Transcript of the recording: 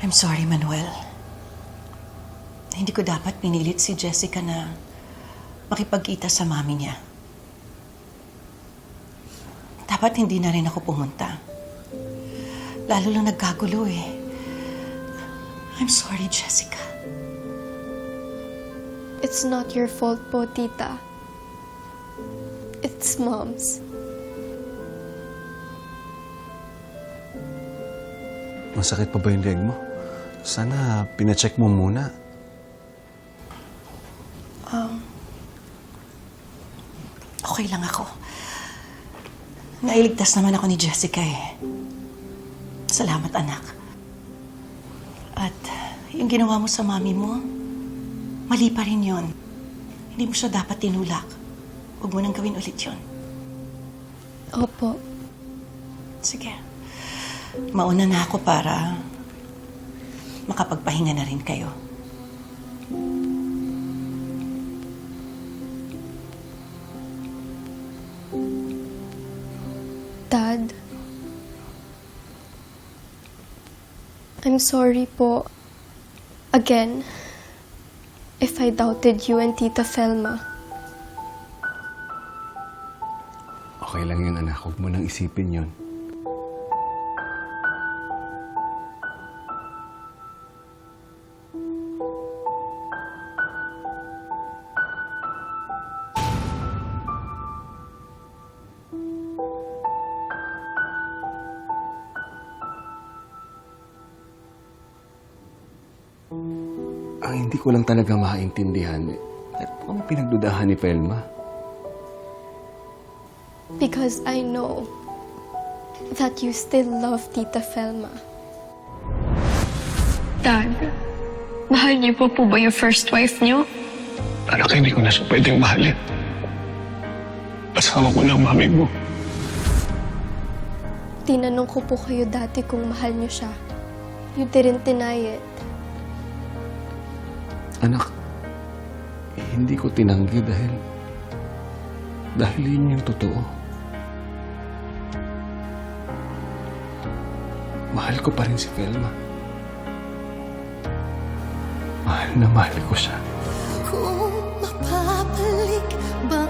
I'm sorry, Manuel. Hindi ko dapat pinilit si Jessica na makipagkita sa mami niya. Dapat hindi na rin ako pumunta. Lalo lang nagkagulo eh. I'm sorry, Jessica. It's not your fault po, tita. It's mom's. Masakit pa ba yung leg mo? Sana pinacheck mo muna. Okay lang ako. Nailigtas naman ako ni Jessica eh. Salamat, anak. At yung ginawa mo sa mami mo, mali pa rin yon. Hindi mo siya dapat tinulak. Huwag mo nang gawin ulit yon. Opo. Sige. Mauna na ako para makapagpahinga na rin kayo. Dad. I'm sorry po. Again. If I doubted you and Tita Felma. Okay lang yun, anak. Huwag mo nang isipin yun. Ang hindi ko lang talaga maintindihan, eh, bakit mo kami pinagdudahan ni Pelma? Because I know that you still love Tita Felma. Dad, mahal niyo po po ba yung first wife niyo? Anak, hindi ko na siya pwedeng mahalin. Asawa ko ng mami mo. Tinanong ko po kayo dati kung mahal niyo siya. You didn't deny it. Anak, eh, hindi ko tinanggi dahil dahil yun yung totoo. Mahal ko pa rin si Velma. Mahal na mahal ko siya. Kung mapapalik ba